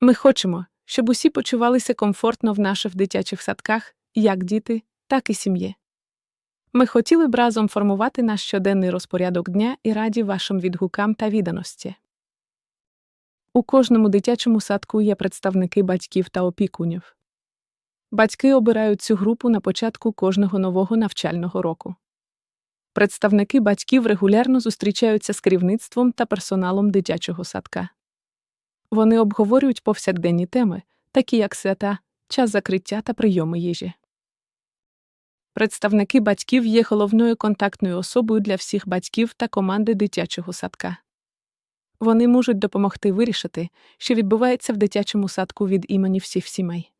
Ми хочемо, щоб усі почувалися комфортно в наших дитячих садках, як діти, так і сім'ї. Ми хотіли б разом формувати наш щоденний розпорядок дня і раді вашим відгукам та відданості. У кожному дитячому садку є представники батьків та опікунів. Батьки обирають цю групу на початку кожного нового навчального року. Представники батьків регулярно зустрічаються з керівництвом та персоналом дитячого садка. Вони обговорюють повсякденні теми, такі як свята, час закриття та прийоми їжі. Представники батьків є головною контактною особою для всіх батьків та команди дитячого садка. Вони можуть допомогти вирішити, що відбувається в дитячому садку від імені всіх сімей.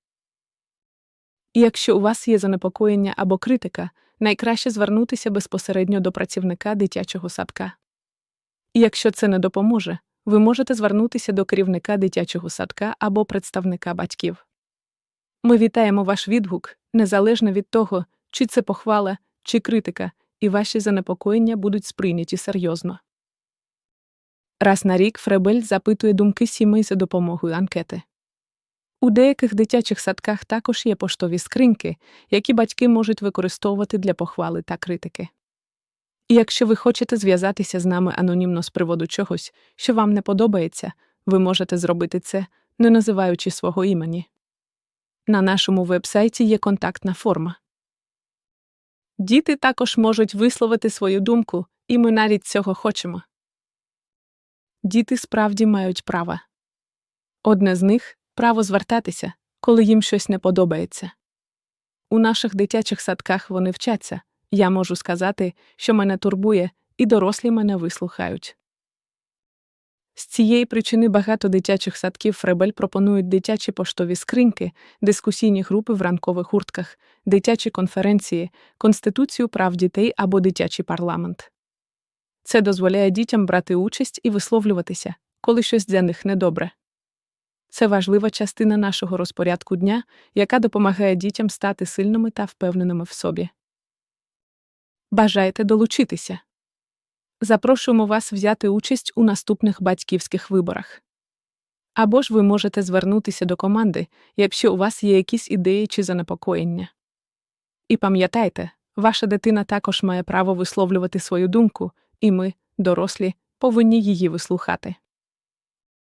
І якщо у вас є занепокоєння або критика, найкраще звернутися безпосередньо до працівника дитячого садка. І якщо це не допоможе, ви можете звернутися до керівника дитячого садка або представника батьків. Ми вітаємо ваш відгук, незалежно від того, чи це похвала, чи критика, і ваші занепокоєння будуть сприйняті серйозно. Раз на рік Фребель запитує думки сімей за допомогою анкети. У деяких дитячих садках також є поштові скриньки, які батьки можуть використовувати для похвали та критики. І якщо ви хочете зв'язатися з нами анонімно з приводу чогось, що вам не подобається, ви можете зробити це, не називаючи свого імені. На нашому вебсайті є контактна форма. Діти також можуть висловити свою думку, і ми навіть цього хочемо. Діти справді мають право. Одне з них право звертатися, коли їм щось не подобається. У наших дитячих садках вони вчаться. Я можу сказати, що мене турбує, і дорослі мене вислухають. З цієї причини багато дитячих садків Фребель пропонують дитячі поштові скриньки, дискусійні групи в ранкових гуртках, дитячі конференції, Конституцію прав дітей або дитячий парламент. Це дозволяє дітям брати участь і висловлюватися, коли щось для них недобре. Це важлива частина нашого розпорядку дня, яка допомагає дітям стати сильними та впевненими в собі. Бажаєте долучитися? Запрошуємо вас взяти участь у наступних батьківських виборах. Або ж ви можете звернутися до команди, якщо у вас є якісь ідеї чи занепокоєння. І пам'ятайте, ваша дитина також має право висловлювати свою думку, і ми, дорослі, повинні її вислухати.